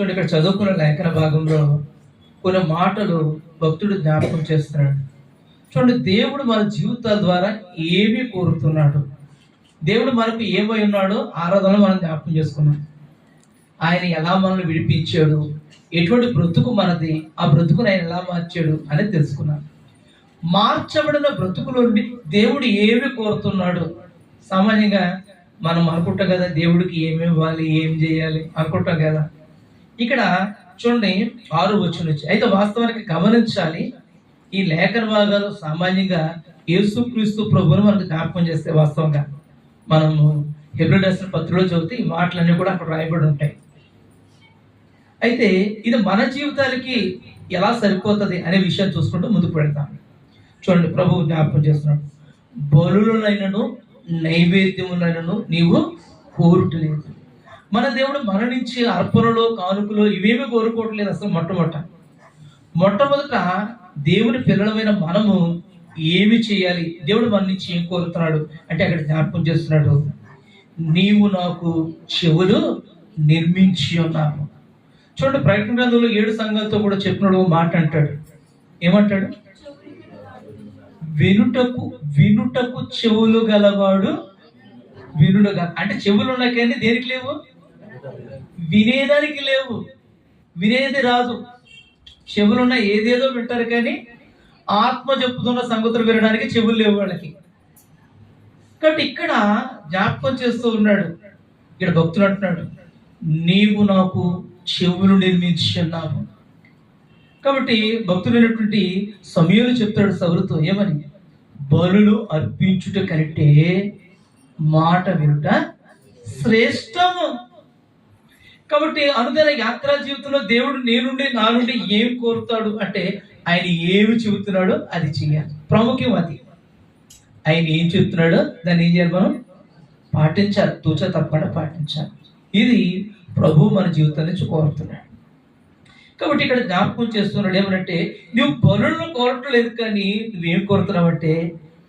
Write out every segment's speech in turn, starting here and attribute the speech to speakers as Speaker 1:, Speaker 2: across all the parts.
Speaker 1: చూడండి ఇక్కడ చదువుకున్న లేఖన భాగంలో కొన్ని మాటలు భక్తుడు జ్ఞాపకం చేస్తున్నాడు. చూడండి దేవుడు మన జీవితాల ద్వారా ఏమి కోరుతున్నాడు. దేవుడు మనకు ఏమై ఉన్నాడో ఆరాధన మనం జ్ఞాపకం చేసుకున్నాం. ఆయన ఎలా మనల్ని విడిపించాడు? ఎటువంటి బ్రతుకు మనది? ఆ బ్రతుకును ఆయన ఎలా మార్చాడు అనేది తెలుసుకున్నాం. మార్చబడిన బ్రతుకు దేవుడు ఏమి కోరుతున్నాడు? సామాన్యంగా మనం అనుకుంటాం కదా దేవుడికి ఏమి ఇవ్వాలి ఏం చేయాలి అనుకుంటాం కదా. ఇక్కడ చూడండి ఆరు వచ్చి నుంచి. అయితే వాస్తవానికి గమనించాలి ఈ లేఖన భాగాలు సామాన్యంగా యేసుక్రీస్తు ప్రభువును మనకు జ్ఞాపకం చేస్తే వాస్తవంగా మనము హెబ్రిల్ రాసిన పత్రికలో చదివితే ఈ మాటలన్నీ కూడా అక్కడ రాయబడి ఉంటాయి. అయితే ఇది మన జీవితాలకి ఎలా సరిపోతుంది అనే విషయాన్ని చూసుకుంటూ ముందుకు పెడతాం చూడండి ప్రభు జ్ఞాపకం చేస్తున్నాడు. బలులైనను నైవేద్యములైనను నీవు కోరుటలేదు. మన దేవుడు మన నుంచి అర్పణలో కానుకలు ఇవేమి కోరుకోవట్లేదు అసలు మొట్టమొదట. మొట్టమొదట దేవుని పిల్లలమైన మనము ఏమి చేయాలి? దేవుడు మన నుంచి ఏం కోరుతున్నాడు? అంటే అక్కడ జ్ఞాపకం చేస్తున్నాడు నీవు నాకు చెవులు నిర్మించి ఉన్నావు. చూడండి ప్రకటన గ్రంథంలో ఏడు సంఘాలతో కూడా చెప్పినాడు మాట అంటాడు. ఏమంటాడు? వినుటకు వినుటకు చెవులు గలవాడు వినుడుగా అంటే చెవులు ఉన్నాయి? కానీ దేనికి లేవు? వినేదానికి లేవు. వినేది రాదు. చెవులున్న ఏదేదో వింటారు కానీ ఆత్మ చెప్పుతున్న సంగతులు వినడానికి చెవులు లేవు వాళ్ళకి. కాబట్టి ఇక్కడ జ్ఞాపకం చేస్తూ ఉన్నాడు. ఇక్కడ భక్తులు అంటున్నాడు నీవు నాకు చెవులు నిర్మించున్నావు కాబట్టి భక్తులైనటువంటి సమయంలో చెప్తాడు సవరుతో ఏమని? బలులు అర్పించుట కంటే మాట వినుట శ్రేష్టము. కాబట్టి అనుదిన యాత్రా జీవితంలో దేవుడు నేనుండి నా నుండి ఏం కోరుతాడు అంటే ఆయన ఏమి చెబుతున్నాడో అది చేయాలి ప్రాముఖ్యం అది. ఆయన ఏం చెబుతున్నాడో దాన్ని ఏం చేయాలి మనం? పాటించాలి. తూచ తప్పకుండా పాటించాలి. ఇది ప్రభు మన జీవితం నుంచి కోరుతున్నాడు. కాబట్టి ఇక్కడ జ్ఞాపకం చేస్తున్నాడు ఏమనంటే నువ్వు బరులను కోరటం లేదు కానీ నువ్వేం కోరుతున్నావు అంటే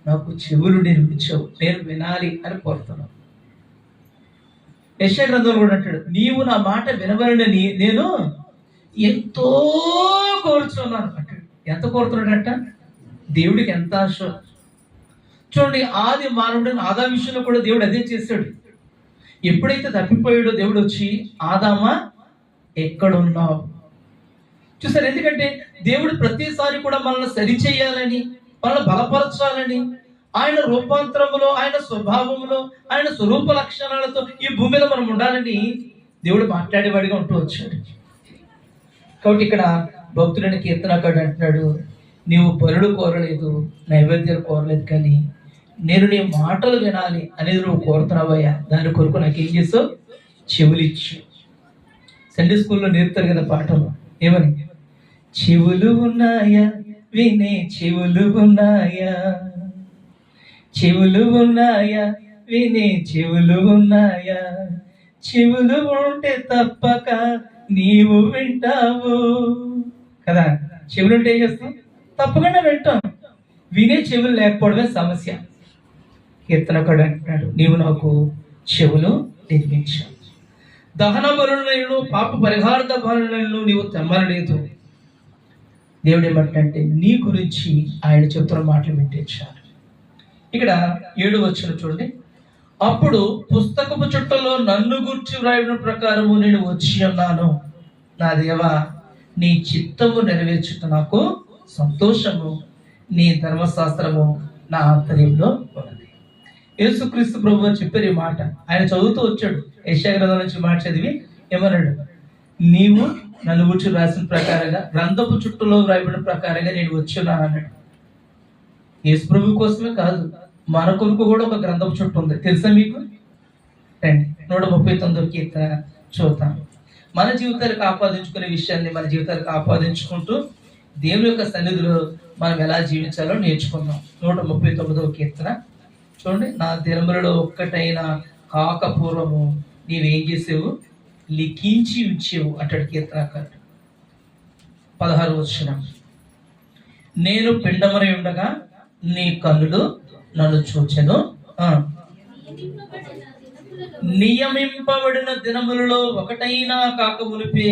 Speaker 1: నాకు చెవులు నిర్మించావు నేను వినాలి అని కోరుతున్నావు యశ గ్రంథంలో కూడా అంటాడు నీవు నా మాట వినవలని నేను ఎంతో కోరుచున్నాను అంటాడు. ఎంత కోరుతున్నాడంట? దేవుడికి ఎంత ఆశ. చూడండి ఆది మానవుడు ఆదా విషయంలో కూడా దేవుడు అదే చేశాడు. ఎప్పుడైతే తప్పిపోయాడో దేవుడు వచ్చి ఆదామా ఎక్కడున్నావు? చూసారు? ఎందుకంటే దేవుడు ప్రతిసారి కూడా మనల్ని సరిచేయాలని మనల్ని బలపరచాలని ఆయన రూపాంతరములో ఆయన స్వభావములో ఆయన స్వరూప లక్షణాలతో ఈ భూమి మీద మనం ఉండాలని దేవుడు మాట్లాడేవాడిగా ఉంటూ వచ్చాడు. కాబట్టి ఇక్కడ భక్తుడైన కీర్తనకాడు అంటున్నాడు నీవు పరుడు కోరలేదు నైవేద్యాలు కోరలేదు కానీ నేను నీ మాటలు వినాలి అనేది నువ్వు కోరుతున్నావయ్యా. దాని కొరకు నాకు ఏం చేస్తావు చెవులిచ్చు సండే స్కూల్లో నేర్పుతారు కదా పాటలు ఏమని? చెవులు ఉన్నాయా? వినే చెవులు ఉన్నాయా? చెవులు ఉన్నాయా? వినే చెవులు ఉన్నాయా? చెవులు ఉంటే తప్పక నీవు వింటావు. కదా? చెవులు ఉంటే ఏం చేస్తాం? తప్పకుండా వింటాం. వినే చెవులు లేకపోవడమే సమస్య. కీర్తనకుడు అంటున్నాడు నీవు నాకు చెవులు నిర్మించావు దహన బలులను పాప పరిహార్థ బలులను నీవు తెమ్మలేదు దేవుడు ఏమంటే నీ గురించి ఆయన చెప్తున్న మాటలు వింటించాడు ఇక్కడ ఏడు వచ్చిన చూడండి. అప్పుడు పుస్తకపు చుట్టలో నన్ను గుర్చి వ్రాయడం ప్రకారము నేను వచ్చి ఉన్నాను నా దేవా నీ చిత్తము నెరవేర్చుట నాకు సంతోషము. నీ ధర్మశాస్త్రము నా ఆంతర్యంలో ఉన్నది. యేసుక్రీస్తు ప్రభు అని చెప్పారు ఈ మాట ఆయన చదువుతూ వచ్చాడు. యశాగ్రంథం నుంచి మాట చదివి ఏమన్నాడు? నీవు నన్ను రాసిన ప్రకారంగా గ్రంథపు చుట్టూలో వ్రాయబడిన ప్రకారంగా నేను వచ్చి ఉన్నాను అన్నాడు. యేసు ప్రభు కోసమే కాదు మన కొరకు కూడా ఒక గ్రంథం చుట్టూ ఉంది. తెలుసా మీకు? రండి నూట ముప్పై తొమ్మిదో కీర్తన చూద్దాం. మన జీవితాలకు ఆపాదించుకునే విషయాన్ని మన జీవితాలకు ఆపాదించుకుంటూ దేవుని యొక్క సన్నిధిలో మనం ఎలా జీవించాలో నేర్చుకుందాం. నూట ముప్పై తొమ్మిదవ కీర్తన. చూడండి నా దినములలో ఒక్కటైన కాకపూర్వము నీవేం చేసేవు? లిఖించి ఉంచేవు అంటాడు కీర్తనకారుడు. పదహారు వచ్చిన నేను పిండమని ఉండగా నీ కన్నులు నన్ను చూచెను. నియమింపబడిన దినములలో ఒకటైనా కాక మునిపే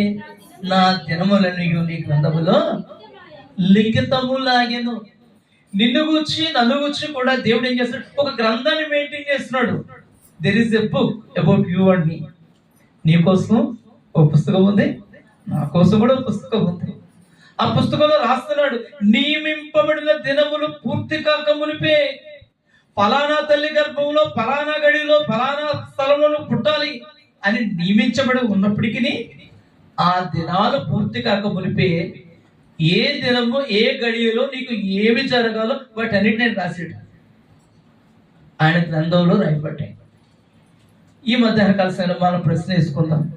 Speaker 1: నా దినములను నీ గ్రంథములో లిఖితములాగెను. నిన్ను గుచ్చి నన్ను గుచ్చి కూడా దేవుడు ఏం చేస్తాడు ఒక గ్రంథాన్ని మెయింటైన్ చేస్తున్నాడు. There is a book about you and me నీ కోసం ఒక పుస్తకం ఉంది నా కోసం కూడా ఒక పుస్తకం ఉంది. ఆ పుస్తకంలో రాస్తున్నాడు నియమింపబడిన దినములు పూర్తి కాక మునిపే. ఫలానా తల్లి గర్భంలో ఫలానా గడిలో ఫలానా స్థలంలో పుట్టాలి అని నియమించబడి ఉన్నప్పటికీ ఆ దినాలు పూర్తి కాక మునిపే. ఏ దినము ఏ గడియలో నీకు ఏమి జరగాలో వాటన్నిటి నేను రాసాడు ఆయన గ్రంథంలో రాయబడ్డాయి. ఈ మధ్యాహ్న కాల మనం ప్రశ్న వేసుకుందాం.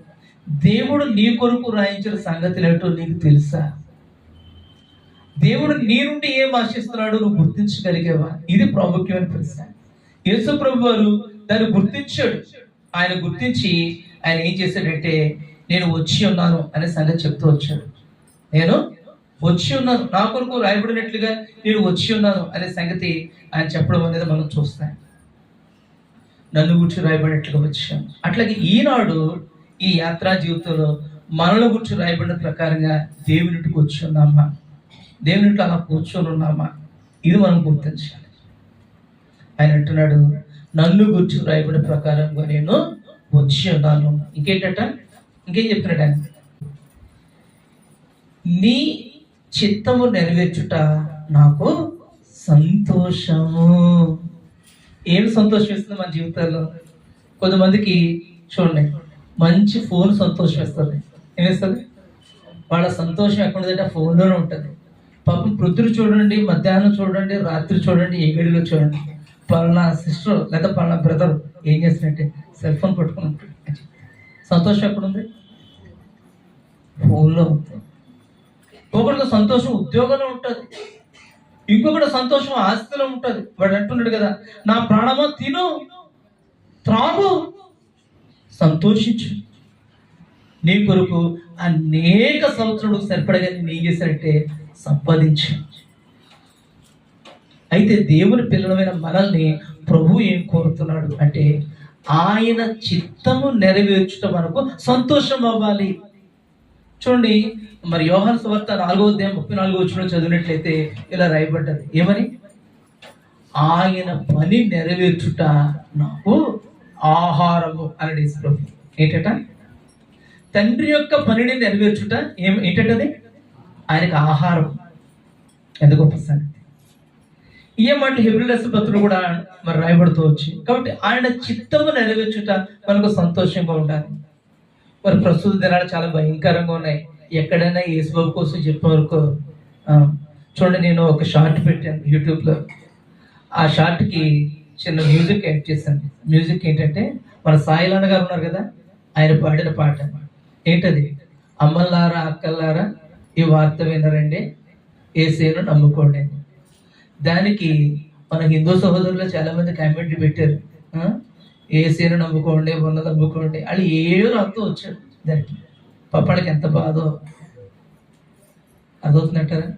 Speaker 1: దేవుడు నీ కొరకు రాయించిన సంగతులు ఏంటో నీకు తెలుసా? దేవుడు నీ నుండి ఏం ఆశిస్తున్నాడో నువ్వు గుర్తించగలిగేవా? ఇది ప్రాముఖ్యమైన ప్రశ్న. యేసు ప్రభు వారు దాన్ని గుర్తించాడు. ఆయన గుర్తించి ఆయన ఏం చేశాడంటే నేను వచ్చి ఉన్నాను అనే సంగతి చెప్తూ వచ్చాడు. నేను వచ్చి ఉన్నాను. నా కొరకు రాయబడినట్లుగా నేను వచ్చి ఉన్నాను అనే సంగతి ఆయన చెప్పడం అనేది మనం చూస్తాం. నన్ను గుర్చి రాయబడినట్లుగా వచ్చాను. అట్లాగే ఈనాడు ఈ యాత్రా జీవితంలో మనల గుర్చి రాయబడిన ప్రకారంగా దేవునిటికి వచ్చి ఉన్నామా? దేవునిట్లో అలా కూర్చొని ఉన్నామా? ఇది మనం గుర్తించాలి. ఆయన అంటున్నాడు నన్ను గుర్చి రాయబడి ప్రకారంగా నేను వచ్చి ఉన్నాను ఇంకేంటట? ఇంకేం చెప్తున్నాడు ఆయన? నీ చిత్తము నెరవేర్చుట నాకు సంతోషము. ఏం సంతోషం ఇస్తుంది మన జీవితాల్లో? కొంతమందికి చూడండి మంచి ఫోన్ సంతోషం ఇస్తుంది ఏమిస్తుంది వాళ్ళ సంతోషం ఎక్కడుందంటే ఆ ఫోన్లోనే ఉంటుంది. పాపం ప్రొద్దురు చూడండి మధ్యాహ్నం చూడండి రాత్రి చూడండి ఏ గడిలో చూడండి. పలానా సిస్టర్ లేదా పలానా బ్రదర్ ఏం చేసినట్టే సెల్ ఫోన్ పట్టుకుని సంతోషం ఎక్కడుంది? ఫోన్లో ఉంది ఒకరికి సంతోషం ఉద్యోగంలో ఉంటుంది. ఇంకొకటి సంతోషం ఆస్తిలో ఉంటుంది. వాడు అంటున్నాడు కదా నా ప్రాణమో తిను త్రాగు సంతోషించు. నీ కొరకు అనేక సంవత్సరాలు సరిపడగా నేను ఏం చేశానంటే సంపాదించి. అయితే దేవుని పిల్లలమైన మనల్ని ప్రభు ఏం కోరుతున్నాడు అంటే ఆయన చిత్తము నెరవేర్చుట మనకు సంతోషం అవ్వాలి. చూడండి మరి యోహన్ సువార్త నాలుగో అధ్యాయం ముప్పై నాలుగో వచ్చిన చదివినట్లయితే ఇలా రాయబడ్డది. ఏమని? ఆయన పని నెరవేర్చుట నాకు ఆహారము అని ప్రభు. ఏంటట? తండ్రి యొక్క పనిని నెరవేర్చుట ఏం ఏంటంటది? ఆయనకు ఆహారం ఎంత గొప్ప సంగతి ఈ మాట హిబ్రిలస్ భక్తులు కూడా మరి రాయబడుతూ వచ్చి కాబట్టి ఆయన చిత్తము నెరవేర్చుట మనకు సంతోషంగా ఉండాలి. మరి ప్రస్తుత దినాలు చాలా భయంకరంగా ఉన్నాయి. ఎక్కడైనా యేసుబాబు కోసం చెప్పే వరకు చూడండి నేను ఒక షార్ట్ పెట్టాను యూట్యూబ్లో. ఆ షార్ట్కి చిన్న మ్యూజిక్ యాడ్ చేశాను. మ్యూజిక్ ఏంటంటే మన సాయిలాన్న గారు ఉన్నారు కదా ఆయన పాడిన పాట. ఏంటది? అమ్మలారా అక్కలారా ఈ వార్త వినరండి. ఏసేను నమ్ముకోండి. దానికి మన హిందూ సహోదరులు చాలా మంది కామెంట్లు పెట్టారు. ఏసేను నమ్ముకోండి ఉన్న నమ్ముకోండి. వాళ్ళు ఏడు అర్థం వచ్చాడు దానికి. పప్పడికి ఎంత బాధో. అదవుతున్నట్టారా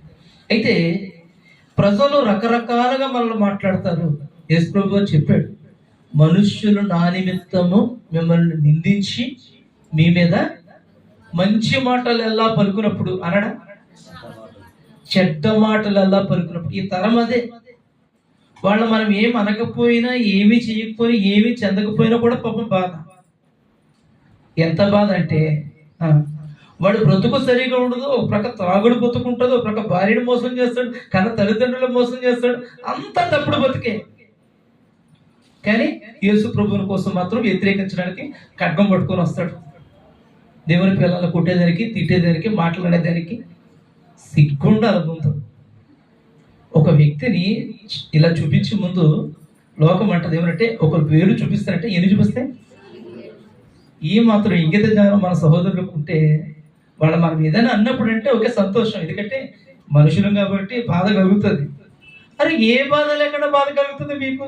Speaker 1: అయితే ప్రజలు రకరకాలుగా మనల్ని మాట్లాడతారు. యేసు ప్రభు చెప్పాడు మనుష్యులు నా నిమిత్తము మిమ్మల్ని నిందించి మీ మీద మంచి మాటలు ఎలా పలుకున్నప్పుడు అనడా? చెడ్డ మాటలు ఎలా పలుకున్నప్పుడు ఈ తరం అదే. వాళ్ళు మనం ఏం అనకపోయినా ఏమి చేయకపోయినా ఏమి చెందకపోయినా కూడా పాపం బాధ. ఎంత బాధ అంటే వాడు బ్రతుకు సరిగా ఉండదు ఒక ప్రక్క త్రాగుడు బతుకుంటుంది ఒక ప్రక్క భార్యను మోసం చేస్తాడు కన్న తల్లిదండ్రులు మోసం చేస్తాడు అంత తప్పుడు బతికే. కానీ యేసు ప్రభువుని కోసం మాత్రం వ్యతిరేకించడానికి ఖడ్గం పట్టుకొని వస్తాడు. దేవుని పిల్లలు కొట్టేదానికి తిట్టేదానికి మాట్లాడేదానికి సిగ్గుండాలి ముందు ఒక వ్యక్తిని ఇలా చూపించే ముందు లోకం అంటది ఏమంటే ఒక వేరు చూపిస్తారంటే ఎన్ని చూపిస్తాయి ఈ మాత్రం ఇంగిత జ్ఞానం మన సహోదరులకు ఉంటే వాళ్ళ మనం ఏదైనా అన్నప్పుడు అంటే ఒకే సంతోషం. ఎందుకంటే మనుషులు కాబట్టి బాధ కలుగుతుంది. అరే ఏ బాధ లేకుండా బాధ కలుగుతుంది మీకు?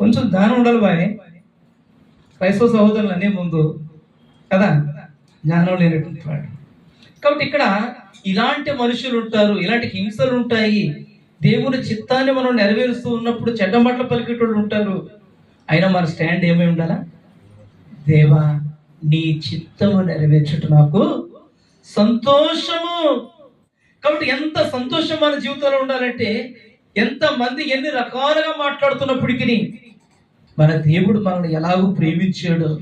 Speaker 1: కొంచెం జ్ఞానం ఉండాలి బాయ్. క్రైస్తవ సహోదరులు అనే ముందు కదా? జ్ఞానం లేనటువంటి వాడు. కాబట్టి ఇక్కడ ఇలాంటి మనుషులు ఉంటారు ఇలాంటి హింసలు ఉంటాయి దేవుని చిత్తాన్ని మనం నెరవేరుస్తూ ఉన్నప్పుడు చెడ్డ మాటలు పలికేటోళ్ళు ఉంటారు. అయినా మన స్టాండ్ ఏమై ఉండాలా? దేవా నీ చిత్తము నెరవేర్చుట నాకు సంతోషము. కాబట్టి ఎంత సంతోషం మన జీవితంలో ఉండాలంటే ఎంతమంది ఎన్ని రకాలుగా మాట్లాడుతున్నప్పటికీ మన దేవుడు మనల్ని ఎలాగో ప్రేమించాడు?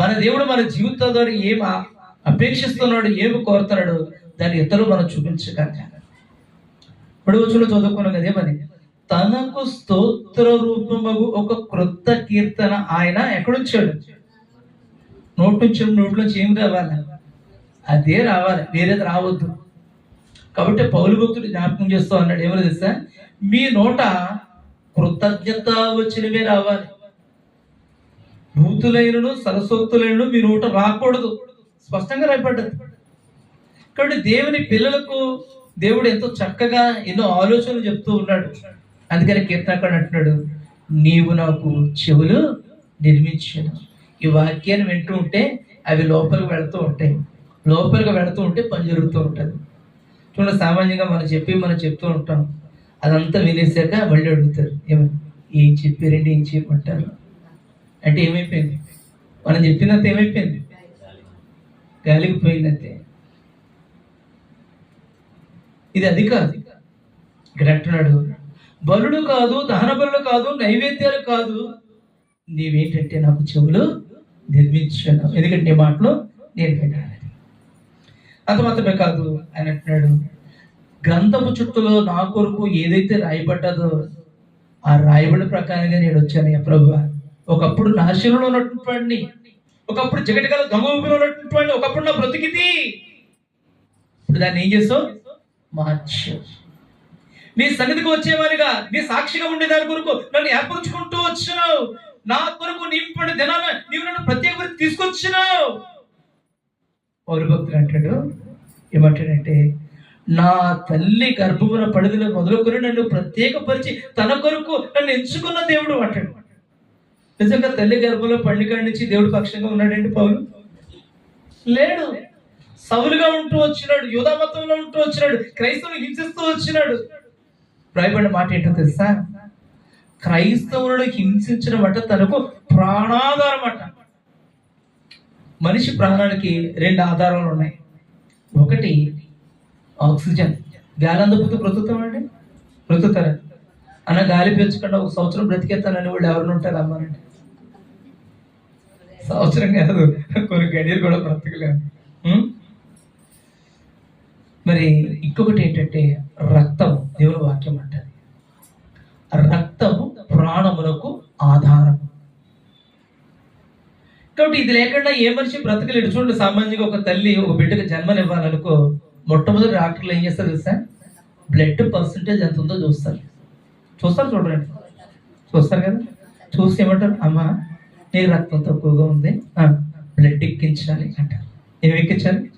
Speaker 1: మన దేవుడు మన జీవితం ద్వారా ఏం అపేక్షిస్తున్నాడు ఏమి కోరుతున్నాడు? దాన్ని ఇతరులు మనం చూపించగలగాలి ఇప్పుడు చదువుకున్నాం కదేమని తనకు స్తోత్ర రూపమగు ఒక క్రొత్త కీర్తన ఆయన ఎక్కడొచ్చాడు? నోటు నుంచి నోట్లోంచి ఏం రావాలి? అదే రావాలి. వేరేది రావద్దు. కాబట్టి పౌలు భక్తుడు జ్ఞాపకం చేస్తూ అన్నాడు ఎవరు తెలుసా? మీ నోట కృతజ్ఞత వచ్చినవే రావాలి. భూతులైనను సరస్వతులైనను మీ నోట రాకూడదు. స్పష్టంగా రాయబడ్డది. కాబట్టి దేవుని పిల్లలకు దేవుడు ఎంతో చక్కగా ఎన్నో ఆలోచనలు చెప్తూ ఉన్నాడు. అందుకని కీర్తనకాడు అంటున్నాడు నీవు నాకు చెవులు నిర్మించాను. ఈ వాక్యాన్ని వింటూ ఉంటే అవి లోపలికి వెళుతూ ఉంటాయి. లోపలికి వెళుతూ ఉంటే పని జరుగుతూ ఉంటుంది. చూడండి సామాన్యంగా మనం చెప్పి మనం చెప్తూ ఉంటాం. అదంతా వినేసాక మళ్ళీ అడుగుతారు ఏమని? ఏం చెప్పారండి ఏం చెప్పమంటారు అంటే ఏమైపోయింది? మనం చెప్పినంత ఏమైపోయింది? గాలికి పోయిందంతే. ఇది అది కాదు. ఇక్కడ అంటున్నాడు బలుడు కాదు దహన బలుడు కాదు నైవేద్యాలు కాదు. నీవేంటంటే నాకు చెవులు నిర్మించాను ఎందుకంటే నీ మాటలు నేను వినాలి. అంత మాత్రమే కాదు. ఆయన అంటున్నాడు గ్రంథపు చుట్టూలో నా కొరకు ఏదైతే రాయబడ్డదో ఆ రాయబడి ప్రకారంగా నేను వచ్చాను ప్రభు. ఒకప్పుడు నాశనంలో ఉన్నటువంటి ఒకప్పుడు జగటిగల దొంగ ఊపిలో ఉన్నటువంటి ఒకప్పుడు నా బ్రతికిది ఇప్పుడు దాన్ని ఏం చేసావు మార్చు నీ సన్నిధికి వచ్చేవారిగా నీ సాక్షిగా ఉండే దాని కొరకు నన్ను ఏర్పరచుకుంటూ వచ్చినావు నా కొరకు నింపడి దినాన నీవు నన్ను ప్రత్యేక తీసుకొచ్చినావు. పౌరు భక్తులు అంటాడు ఏమంటాడంటే నా తల్లి గర్భమున పడిదిన మొదలుకొని నన్ను ప్రత్యేకపరిచి తన కొరకు నన్ను ఎంచుకున్న దేవుడు అంటాడు. నిజంగా తల్లి గర్భంలో పండుగ నుంచి దేవుడు పక్షంగా ఉన్నాడండి పౌలు? లేడు. సవులుగా ఉంటూ వచ్చినాడు యూధామతంలో ఉంటూ వచ్చినాడు క్రైస్తవులు హింసిస్తూ వచ్చినాడు. రాయబడిన మాట ఏంటో తెలుసా? క్రైస్తవులను హింసించడం అంటే తనకు ప్రాణాధారం అంట. మనిషి ప్రాణానికి రెండు ఆధారాలు ఉన్నాయి. ఒకటి ఆక్సిజన్ గాలి అందకపోతే బ్రతుకుతామండి బ్రతుకుతారండి అన్న గాలి పీల్చకుండా ఒక సంవత్సరం బ్రతికేస్తానని వాళ్ళు ఎవరిని ఉంటారు అమ్మానండి సంవత్సరం కాదు కొన్ని గడియలు కూడా బ్రతకలేము. మరి ఇంకొకటి ఏంటంటే రక్తము దేవుని వాక్యం అంటది. రక్తము ప్రాణములకు ఆధారం. కాబట్టి ఇది లేకుండా ఏ మనిషి బ్రతకలేడు. చూడండి సామాన్యంగా ఒక తల్లి ఒక బిడ్డకు జన్మనివ్వాలనుకో మొట్టమొదటి డాక్టర్లు ఏం చేస్తారు తెలుసా? బ్లడ్ పర్సంటేజ్ ఎంత ఉందో చూస్తారు. చూస్తారు చూడండి. చూస్తారు కదా? చూసి ఏమంటారు? అమ్మ నీ రక్తం తక్కువగా ఉంది. బ్లడ్ ఎక్కించాలి అంటారు. ఏమి ఎక్కించాలి?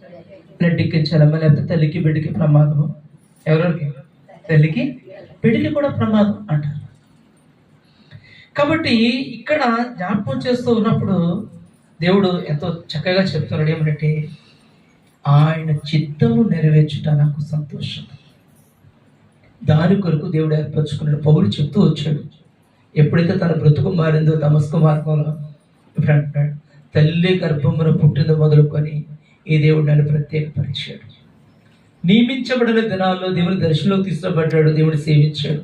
Speaker 1: బ్లడ్ ఎక్కించాలి అమ్మ లేకపోతే తల్లికి బిడ్డకి ప్రమాదము? ఎవరెవరికి తల్లికి బిడ్డకి కూడా ప్రమాదం అంటారు. కాబట్టి ఇక్కడ జ్ఞాపకం చేస్తూ ఉన్నప్పుడు దేవుడు ఎంతో చక్కగా చెప్తున్నాడు ఏమంటే ఆయన చిత్తము నెరవేర్చుట నాకు సంతోషం. దాని కొరకు దేవుడు ఏర్పరచుకున్న పౌరుడు చెప్తూ వచ్చాడు. ఎప్పుడైతే తన బ్రతుకు మారిందో తమస్కు మార్గంలో ఇప్పుడు అంటున్నాడు తల్లి గర్భమున పుట్టిన మొదలుకొని ఈ దేవుడు నన్ను ప్రత్యేకపరిచాడు. నియమించబడిన దినాల్లో దేవుని దర్శనంలోకి తీసుకోబడ్డాడు దేవుడు సేవించాడు.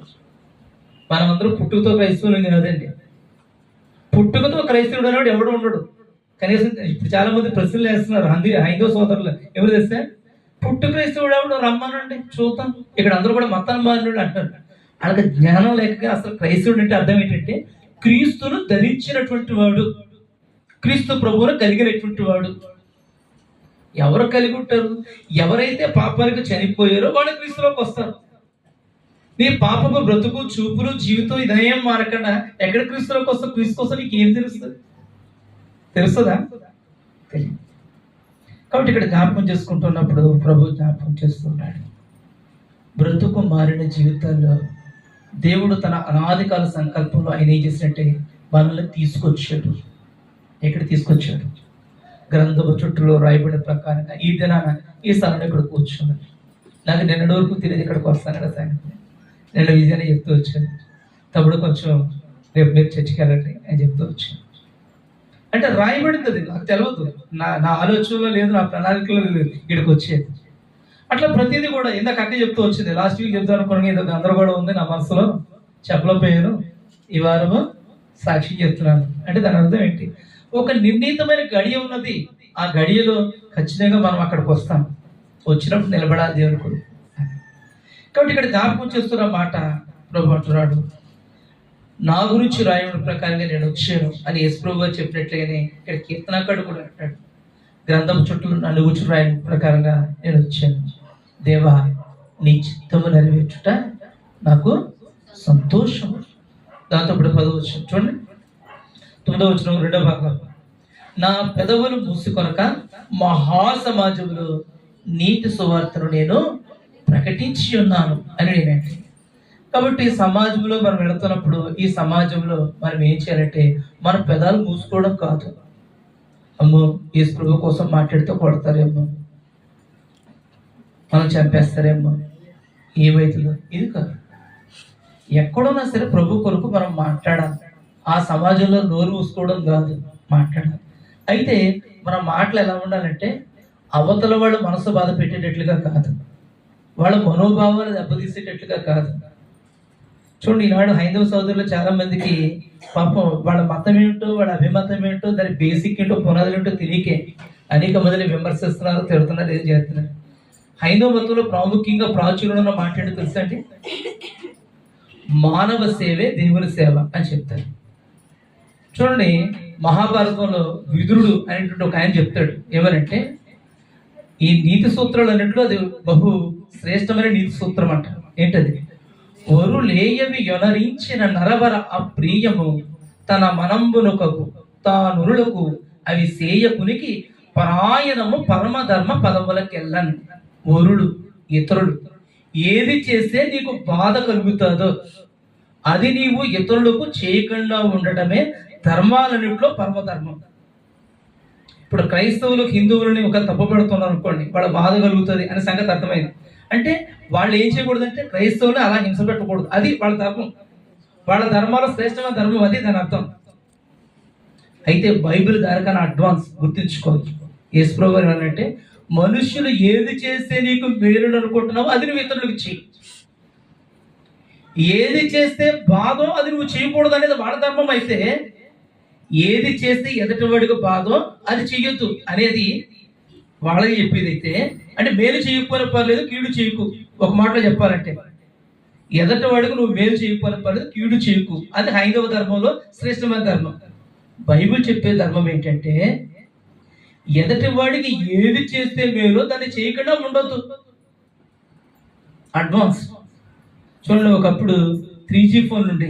Speaker 1: మనమందరం పుట్టుకతో క్రైస్తవులు కదండి. పుట్టుకతో క్రైస్తవుడు అనేవాడు ఎవడు ఉండడు. కనీసం ఇప్పుడు చాలా మంది ప్రశ్నలు వేస్తున్నారు. అంది హైందవ సోదరులు ఎవరు తెస్తే? పుట్టు క్రైస్తవుడు ఎవడు? రమ్మనండి చూద్దాం. ఇక్కడ అందరూ కూడా మతాన్ని మారినోళ్ళు అంటారు వాళ్ళకి జ్ఞానం లేక అసలు క్రైస్తవుడు అంటే అర్థం ఏంటంటే క్రీస్తును ధరించినటువంటి వాడు. క్రీస్తు ప్రభువును కలిగినటువంటి వాడు. ఎవరు కలిగి ఉంటారు? ఎవరైతే పాపానికి చనిపోయారో వాళ్ళు క్రీస్తులోకి వస్తారు. నీ పాపపు బ్రతుకు చూపులు జీవితం ఇదయం మారకుండా ఎక్కడ క్రీస్తులోకి వస్తావు? క్రీస్తు కోసం నీకు ఏం తెలుస్తుంది? తెలుస్తుందా? తెలియదు. కాబట్టి ఇక్కడ జ్ఞాపకం చేసుకుంటున్నప్పుడు ప్రభు జ్ఞాపకం చేస్తున్నాడు. బ్రతుకు మారిన జీవితాల్లో దేవుడు తన అనాదికాల సంకల్పంలో ఆయన ఏం చేసినట్టే మనల్ని తీసుకొచ్చాడు. ఎక్కడ తీసుకొచ్చాడు? గ్రంథపు చుట్టూలో రాయబడిన ప్రకారంగా ఈ దినాన ఈ స్థలంలో ఇక్కడ కూర్చున్నాడు. నాకు నిన్నటి వరకు తెలియదు ఇక్కడికి వస్తాను కదా సాయంత్రం నిన్న విజయాన్ని చెప్తూ వచ్చాను. తప్పుడు కొంచెం రేపు మీరు చర్చికి వెళ్ళండి అని చెప్తూ వచ్చాను. అంటే రాయబడుతుంది నాకు తెలియదు నా నా ఆలోచనలో లేదు నా ప్రణాళికలో లేదు ఇక్కడికి వచ్చేది. అట్లా ప్రతిదీ కూడా ఇందాక అక్క చెప్తూ వచ్చింది లాస్ట్ వీక్ చెప్తాను అనుకోండి ఇది గందరగోళం ఉంది నా మనసులో చెప్పలేకపోయాను ఈ వారము సాక్షి చెప్తున్నాను. అంటే దాని అర్థం ఏంటి? ఒక నిర్ణీతమైన గడియ ఉన్నది ఆ గడియలో ఖచ్చితంగా మనం అక్కడికి వస్తాం. వచ్చినప్పుడు నిలబడాలి దేవుడు కాబట్టి ఇక్కడ జ్ఞాపకం చేస్తున్న మాట ప్రభు అంటున్నాడు. నా గురించి రాయడం ప్రకారంగా నేను వచ్చాను అని యశ్ప్రభు గారు చెప్పినట్లుగానే ఇక్కడ కీర్తనాకాడు కూడా అంటాడు. గ్రంథం చుట్టూ నన్ను గురించి రాయడం ప్రకారంగా నేను వచ్చాను. దేవా నీ చిత్తము నెరవేర్చుట నాకు సంతోషం. దాంతో ఇప్పుడు పదవ వచ్చిన చూడండి. తొమ్మిదో వచ్చిన రెండో భాగం. నా పెదవులు మూసుకొనక మహాసమాజంలో నీతి సువార్తను నేను ప్రకటించి ఉన్నాను అని నేనంటే కాబట్టి సమాజంలో మనం వెళుతున్నప్పుడు ఈ సమాజంలో మనం ఏం చేయాలంటే మన పెదాలు మూసుకోవడం కాదు. అమ్మో ఈ ప్రభు కోసం మాట్లాడితే కొడతారేమో. మనం చంపేస్తారేమో. ఏమైతుందో ఇది కాదు. ఎక్కడున్నా సరే ప్రభు కొరకు మనం మాట్లాడాలి. ఆ సమాజంలో నోరు మూసుకోవడం కాదు మాట్లాడాలి. అయితే మన మాటలు ఎలా ఉండాలంటే అవతల వాళ్ళు మనసు బాధ పెట్టేటట్లుగా కాదు. వాళ్ళ మనోభావాలు దెబ్బతీసేటట్లుగా కాదు. చూడండి ఈనాడు హైందవ సోదరులు చాలా మందికి పాపం వాళ్ళ మతం ఏంటో వాళ్ళ అభిమతం ఏంటో దాని బేసిక్ ఏంటో పునాదులు ఏంటో తెలియకే అనేక మందిని విమర్శిస్తున్నారు తిడుతున్నారు ఏం చేస్తున్నారు? హైందవ మతంలో ప్రాముఖ్యంగా ప్రాచుర్యంలో మాట్లాడి తెలుసా అండి? మానవ సేవే దేవుని సేవ అని చెప్తారు. చూడండి మహాభారతంలో విదురుడు అనేటువంటి ఒక ఆయన చెప్తాడు. ఏమనంటే ఈ నీతి సూత్రాలు అన్నింటిలో అది బహు శ్రేష్టమైన నీతి సూత్రం అంట. ఏంటది? ఒరులేయవి యొనరించిన నరవర అప్రియము తన మనంబునకకు తానురులకు అవి సేయకునికి పరాయణము పరమధర్మ పదవులకెళ్ళన్ వరుడు ఇతరుడు ఏది చేస్తే నీకు బాధ కలుగుతుందో అది నీవు ఇతరులకు చేయకుండా ఉండటమే ధర్మాలన్నింటిలో పరమధర్మం. ఇప్పుడు క్రైస్తవులు హిందువులని ఒక తప్పు పెడుతున్నారు అనుకోండి వాళ్ళ బాధ కలుగుతుంది అనే సంగతి అర్థమైంది. అంటే వాళ్ళు ఏం చేయకూడదు అంటే క్రైస్తవులు అలా హింస పెట్టకూడదు. అది వాళ్ళ ధర్మం. వాళ్ళ ధర్మాలు శ్రేష్టమైన ధర్మం అది దాని అర్థం. అయితే బైబిల్ దానికన్నా అడ్వాన్స్ గుర్తుంచుకోవచ్చు యేసుప్రభు అంటే మనుషులు ఏది చేస్తే నీకు మేలు అనుకుంటున్నావో అది నువ్వు ఇతరులకు చెయ్యి. ఏది చేస్తే బాధో అది నువ్వు చేయకూడదు అనేది వాళ్ళ ధర్మం అయితే ఏది చేస్తే ఎదటివాడికి బాధో అది చెయ్యొద్దు అనేది వాళ్ళకి చెప్పేది అయితే అంటే మేలు చేయకపోయినా పర్లేదు కీడు చేయకు. ఒక మాటలో చెప్పాలంటే ఎదటి వాడికి నువ్వు మేలు చేయకపోయిన పడదు కీడు చేయకు. అది హైందవ ధర్మంలో శ్రేష్టమైన ధర్మం. బైబిల్ చెప్పే ధర్మం ఏంటంటే ఎదటి వాడికి ఏది చేస్తే మేలో దాన్ని చేయకుండా ఉండొద్దు. అడ్వాన్స్ చూడండి ఒకప్పుడు త్రీ జీ ఫోన్ ఉండే.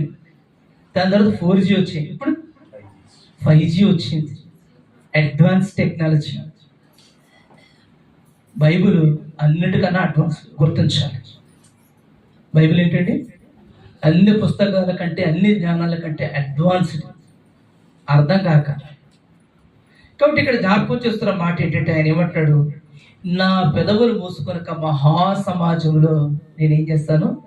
Speaker 1: దాని తర్వాత ఫోర్ జీ వచ్చాయి. ఇప్పుడు ఫైవ్ జీ వచ్చింది. అడ్వాన్స్ టెక్నాలజీ బైబుల్ అన్నిటికన్నా అడ్వాన్స్ గుర్తించాలి. బైబిల్ ఏంటండి? అన్ని పుస్తకాల కంటే అన్ని జ్ఞానాల కంటే అడ్వాన్స్డ్ అర్థం కాక. కాబట్టి ఇక్కడ జ్ఞాపకం చేస్తున్న మాట ఏంటంటే ఆయన ఏమంటాడు నా పెదవులు మూసుకొనక మహా సమాజంలో నేనేం చేస్తాను?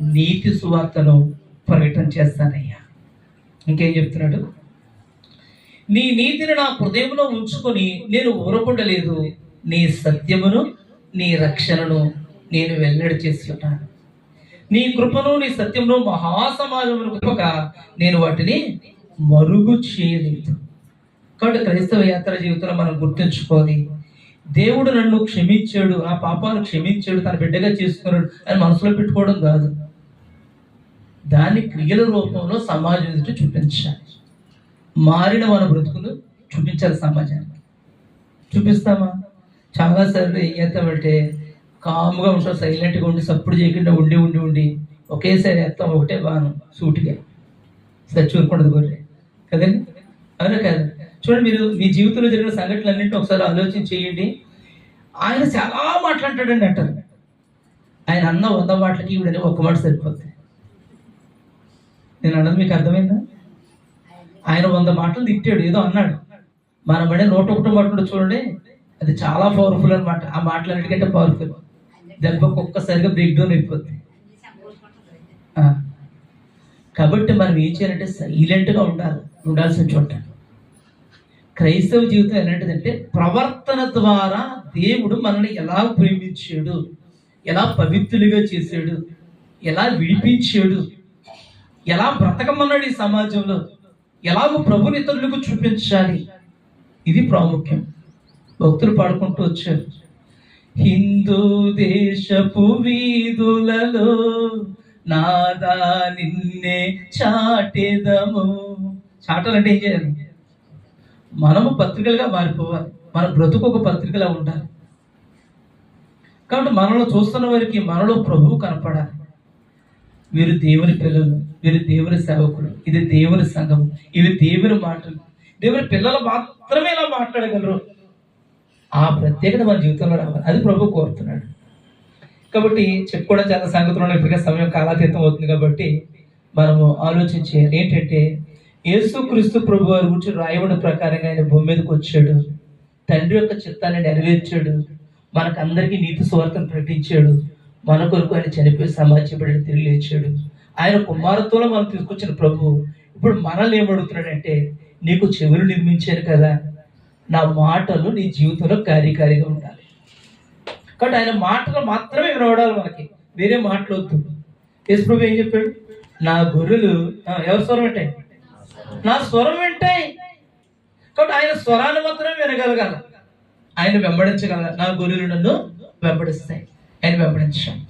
Speaker 1: నీతి సువార్తను ప్రకటన చేస్తానయ్యా. ఇంకేం చెప్తున్నాడు? నీ నీతిని నా హృదయంలో ఉంచుకొని నేను ఊరకుండలేదు. నీ సత్యమును నీ రక్షణను నేను వెల్లడి చేస్తున్నాను నీ కృపను నీ సత్యమును మహాసమాజమును కృపక నేను వాటిని మరుగు చేయలేదు. కాబట్టి క్రైస్తవ యాత్ర జీవితంలో మనం గుర్తుంచుకోవాలి. దేవుడు నన్ను క్షమించాడు నా పాపాలు క్షమించాడు తన బిడ్డగా చేసుకున్నాడు అని మనసులో పెట్టుకోవడం కాదు. దాన్ని క్రియల రూపంలో సమాజం ఎదుట చూపించాలి. మారిన మన బ్రతుకులు చూపించాలి సమాజానికి. చూపిస్తామా? చాలాసార్లు ఏం చేస్తామంటే కామ్గా ఉంటాం సైలెంట్గా ఉండి సప్పుడు చేయకుండా ఉండి ఉండి ఉండి ఒకేసారి వేస్తాం ఒకటే బాను సూటిగా. సచ్చూరుకుండదు గొర్రె. కదండి? అవునా కాదు? చూడండి మీరు మీ జీవితంలో జరిగిన సంఘటనలన్నింటినీ ఒకసారి ఆలోచన చేయండి. ఆయన చాలా మాట్లాడతాడండి అంటారు. ఆయన అన్న వంద మాటలకి ఈవిడని ఒక్క మాట సరిపోతుంది నేను అన్నది మీకు అర్థమైందా? ఆయన వంద మాటలు తిట్టాడు ఏదో అన్నాడు. మన బడే నూట ఒకటో మాట చూడండి. అది చాలా పవర్ఫుల్ అనమాట ఆ మాటలన్నిటికంటే పవర్ఫుల్ దెబ్బకు ఒక్కసారిగా బ్రేక్ డౌన్ అయిపోతుంది కాబట్టి మనం ఏం చేయాలంటే సైలెంట్గా ఉండాలి. ఉండాల్సిన చోట. క్రైస్తవ జీవితం ఎలాంటిదంటే ప్రవర్తన ద్వారా దేవుడు మనల్ని ఎలా ప్రేమించాడు? ఎలా పవిత్రులుగా చేశాడు? ఎలా విడిపించాడు? ఎలా బ్రతకమన్నాడు ఈ సమాజంలో? ఎలాగో ప్రభుని ఇతరులకు చూపించాలి? ఇది ప్రాముఖ్యం. భక్తులు పాడుకుంటూ వచ్చారు. హిందూ దేశపు వీధులలో నాదా నిన్నే చాటెదము. చాటాలంటే ఏం చేయాలి? మనము పత్రికలుగా మారిపోవాలి. మన బ్రతుకు ఒక పత్రికలా ఉండాలి. కాబట్టి మనలో చూస్తున్న వారికి మనలో ప్రభువు కనపడాలి. వీరు దేవుని పిల్లలు వీరు దేవుని సేవకులు ఇది దేవుని సంఘం ఇవి దేవుని మాటలు. దేవుని పిల్లలు మాత్రమే ఇలా మాట్లాడగలరు. ఆ ప్రత్యేకత మన జీవితంలో రావాలి. అది ప్రభు కోరుతున్నాడు. కాబట్టి చెప్పుకోవడం చాలా సంగతులు ఇప్పటికే సమయం కాలాతీతం అవుతుంది కాబట్టి మనము ఆలోచించేయాలి ఏంటంటే యేసుక్రీస్తు ప్రభు వారి గురించి రాయబడిన ప్రకారంగా ఆయన భూమి మీదకి వచ్చాడు. తండ్రి యొక్క చిత్తాన్ని నెరవేర్చాడు. మనకందరికీ నీతి సువార్తను ప్రకటించాడు. మన కొరకు ఆయన చనిపోయి సమాజపడి తిరిగి లేచాడు ఆయన కుమారత్వంలో మనం తీసుకొచ్చిన ప్రభు. ఇప్పుడు మనల్ని ఏమడుగుతున్నాడంటే నీకు చెవులు నిర్మించారు కదా. నా మాటలు నీ జీవితంలో కార్యకారిగా ఉండాలి. కాబట్టి ఆయన మాటలు మాత్రమే వినవడాలి మనకి. వేరే మాటలు వద్దు. యేసు ఏం చెప్పాడు? నా గొర్రెలు ఎవరి స్వరం వింటాయి నా స్వరం వింటాయి కాబట్టి ఆయన స్వరాన్ని మాత్రమే వినగలగాలి. ఆయన వెంబడించగల నా గొర్రెలు నన్ను వెంబడిస్తాయి. ఆయన వెంబడించాం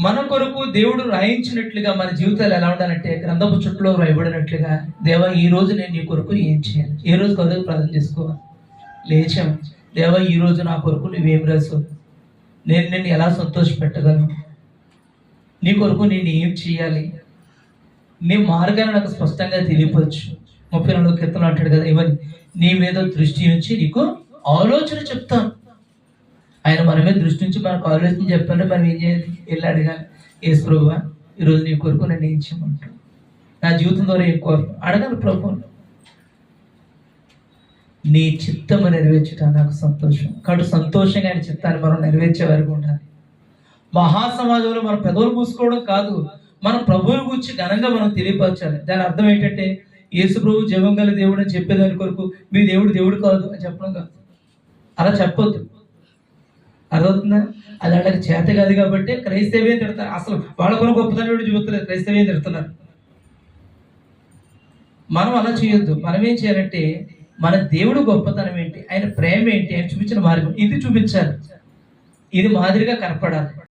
Speaker 1: మన కొరకు దేవుడు రాయించినట్లుగా మన జీవితాలు ఎలా ఉండాలంటే గ్రంథపు చుట్టలో రాయబడినట్లుగా దేవ ఈ రోజు నేను నీ కొరకు ఏం చేయాలి ఏ రోజు కొరకు ప్రార్థన చేసుకోవాలి లేచాం. దేవా ఈ రోజు నా కొరకు నువ్వేం రాసావు? నేను నిన్ను ఎలా సంతోష పెట్టగలను నీ కొరకు నేను ఏం చేయాలి? నీ మార్గాన్ని నాకు స్పష్టంగా తెలియపరచు. ముప్పై నాలుగు కీర్తన అంటాడు కదా ఇవన్నీ నీ మీద దృష్టి ఉంచి నీకు ఆలోచన చెప్తాను. ఆయన మన మీద దృష్టి నుంచి మనకు ఆలోచన చెప్పాలంటే మనం ఏం చేయాలి? వెళ్ళి అడగాలి ఏసు ప్రభువా ఈరోజు నీ కొరకు నన్ను ఏం నా జీవితం ద్వారా ఎక్కువ కోరు అడగాలి ప్రభు నీ చిత్తము నెరవేర్చుట నాకు సంతోషం. కాదు సంతోషంగా ఆయన చిత్తాన్ని మనం నెరవేర్చే వరకు ఉండాలి. మహాసమాజంలో మనం పెదవులు మూసుకోవడం కాదు మనం ప్రభువు గురించి ఘనంగా మనం తెలియపరచాలి. దాని అర్థం ఏంటంటే యేసు ప్రభు జీవం గల దేవుడు అని చెప్పేదాని కొరకు మీ దేవుడు దేవుడు కాదు అని చెప్పడం కాదు. అలా చెప్పొద్దు. అర్థవుతుందా అది వాళ్ళకి చేత కాదు కాబట్టి క్రైస్తవే తిడతారు అసలు వాళ్ళ కొన గొప్పతనం చూపుతున్నారు క్రైస్తవే తిడుతున్నారు. మనం అలా చేయొద్దు. మనం ఏం చేయాలంటే మన దేవుడు గొప్పతనం ఏంటి ఆయన ప్రేమ ఏంటి ఆయన చూపించిన మార్గం ఇది చూపించాలి. ఇది మాదిరిగా కనపడాలి.